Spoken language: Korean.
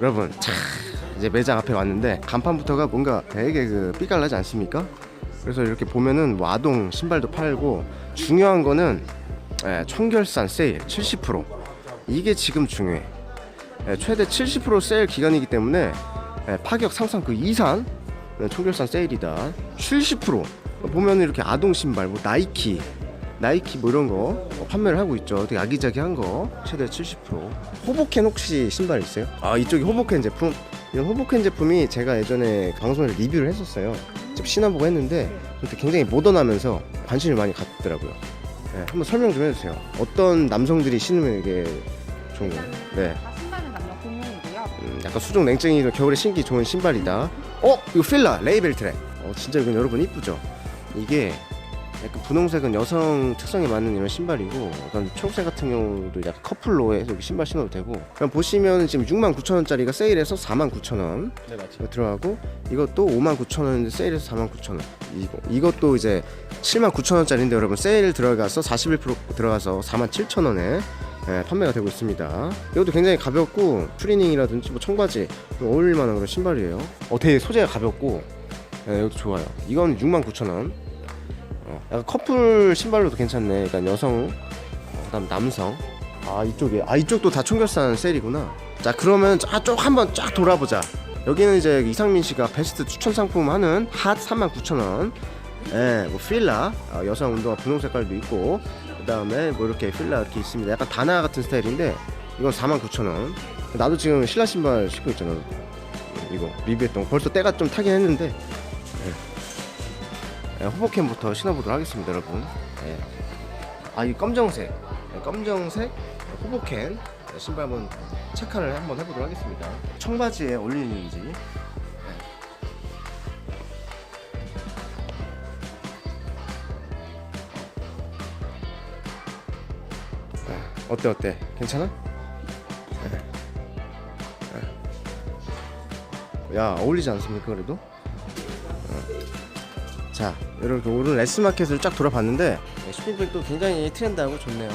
여러분 차 이제 매장 앞에 왔는데 간판부터가 뭔가 되게 그 삐깔나지 않습니까? 그래서 이렇게 보면은 뭐 아동 신발도 팔고 중요한 거는 예, 청결산 세일 70% 이게 지금 중요해. 예, 최대 70% 세일 기간이기 때문에 예, 파격 상상 그 이상 네, 청결산 세일이다. 70% 보면 이렇게 아동 신발 뭐 나이키 나이키 뭐 이런 거 어, 판매를 하고 있죠. 되게 아기자기한 거 최대 70%. 호보켄 혹시 신발 있어요? 아 이쪽이 호보켄 제품. 이런 호보켄 제품이 제가 예전에 방송에서 리뷰를 했었어요. 직접 신어보고 했는데 굉장히 모던하면서 관심을 많이 갖더라고요. 네, 한번 설명 좀 해주세요. 어떤 남성들이 신으면 이게 좋은 거예요? 네. 다 신발은 남녀 공용이고요. 음, 약간 수중 냉증이 겨울에 신기 좋은 신발이다. 어, 이거 필라 레이벨 트랙. 어, 진짜 이건 여러분 이쁘죠? 이게 약간 분홍색은 여성 특성에 맞는 이런 신발이고, 약간 초록색 같은 경우도 약간 커플로 해서 이렇게 신발 신어도 되고. 그럼 보시면 지금 69,000원짜리가 세일해서 49,000원 네 맞죠. 들어가고, 이것도 59,000원인데 세일해서 49,000원. 이거 이것도 이제 79,000원짜리인데 여러분 세일 들어가서 41% 들어가서 47,000원에 예, 판매가 되고 있습니다. 이것도 굉장히 가볍고 트리닝이라든지 뭐 청바지 어울릴 만한 그런 신발이에요. 어, 되게 소재가 가볍고 예, 이것도 좋아요. 이건 69,000원. 어, 약간 커플 신발로도 괜찮네. 그러니까 여성, 어, 그다음 남성. 아 이쪽에 아 이쪽도 다 총결산 세일이구나. 자 그러면 쫙쭉 한번 쫙 돌아보자. 여기는 이제 이상민 씨가 베스트 추천 상품 하는 핫 39,000원. 예, 뭐 필라 어, 여성 운동화 분홍 색깔도 있고 그다음에 뭐 이렇게 필라 이렇게 있습니다. 약간 다나 같은 스타일인데 이건 49,000원. 나도 지금 신라 신발 신고 있잖아. 이거 리뷰했던 거. 벌써 때가 좀 타긴 했는데 예, 호보캠부터 신어보도록 하겠습니다, 여러분. 예. 아, 이 검정색, 예, 검정색 호보캠 예, 신발 한번 체크를 한번 해보도록 하겠습니다. 청바지에 어울리는지. 예. 예, 어때 어때? 괜찮아? 예. 예. 야 어울리지 않습니까 그래도? 자, 이렇게 오늘 레스마켓을 쫙 돌아봤는데 네, 쇼핑백도 굉장히 트렌드하고 좋네요.